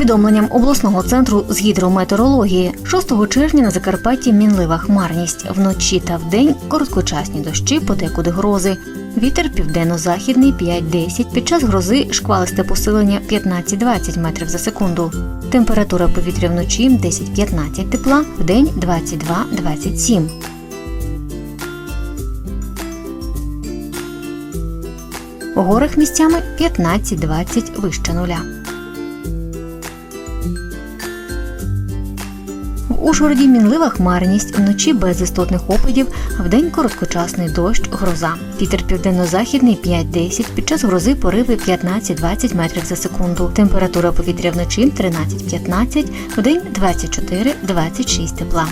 повідомленням обласного центру з гідрометеорології, 6 червня на Закарпатті мінлива хмарність. Вночі та вдень короткочасні дощі, подекуди грози. Вітер південно-західний 5-10. Під час грози шквалисте посилення 15-20 метрів за секунду. Температура повітря вночі 10-15 тепла, вдень 22-27. У горах місцями 15-20 вище нуля. В Ужгороді мінлива хмарність, вночі без істотних опадів, вдень короткочасний дощ, гроза. Вітер південно-західний 5-10, під час грози пориви 15-20 метрів за секунду. Температура повітря вночі 13-15, вдень 24-26 тепла.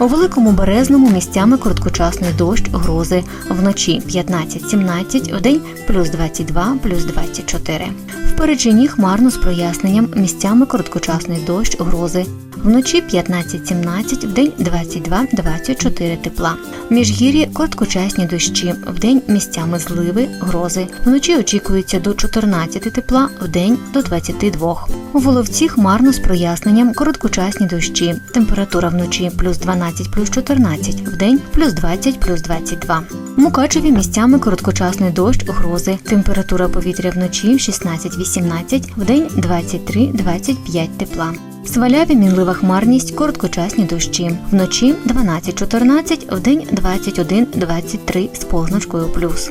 У великому березному місцями короткочасний дощ, грози. Вночі 15-17, вдень плюс 22, плюс 24. В Перечині хмарно з проясненням місцями короткочасний дощ, грози. Вночі 15-17, вдень 22-24 тепла. Міжгір'ї короткочасні дощі, вдень місцями зливи, грози. Вночі очікується до 14 тепла, вдень до 22. У Воловці хмарно з проясненням короткочасні дощі. Температура вночі плюс 12 плюс 14, вдень плюс 20 плюс 22. В Мукачеві місцями короткочасний дощ, грози. Температура повітря вночі 16-18, вдень 23-25 тепла. Сваляві мінлива хмарність, короткочасні дощі. Вночі 12-14, вдень 21-23 з позначкою плюс.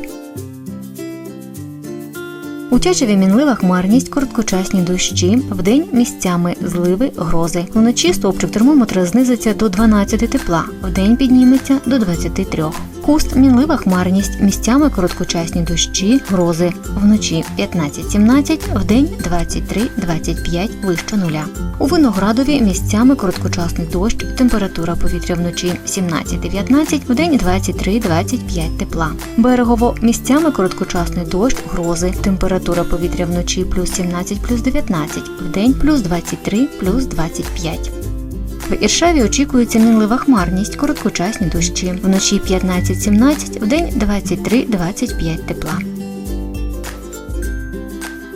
У Тячеві мінлива хмарність, короткочасні дощі, вдень місцями зливи, грози. Вночі стовпчик термометра знизиться до 12 тепла, вдень підніметься до 23. Куст мінлива хмарність, місцями короткочасні дощі, грози. Вночі 15-17, вдень 23-25 вище нуля. У виноградові місцями короткочасний дощ, температура повітря вночі 17-19, вдень 23-25 тепла. Берегово місцями короткочасний дощ, грози, температура повітря вночі плюс 17 плюс 19, вдень плюс 23 плюс 25. В Іршаві очікується мінлива хмарність, короткочасні дощі. Вночі 15-17, вдень 23-25 тепла.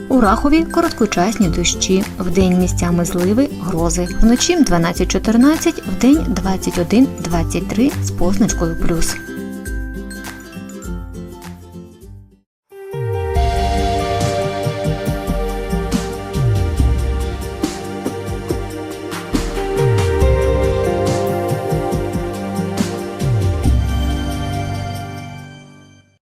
У Рахові короткочасні дощі, вдень місцями зливи, грози. Вночі 12-14, вдень 21-23 з позначкою плюс.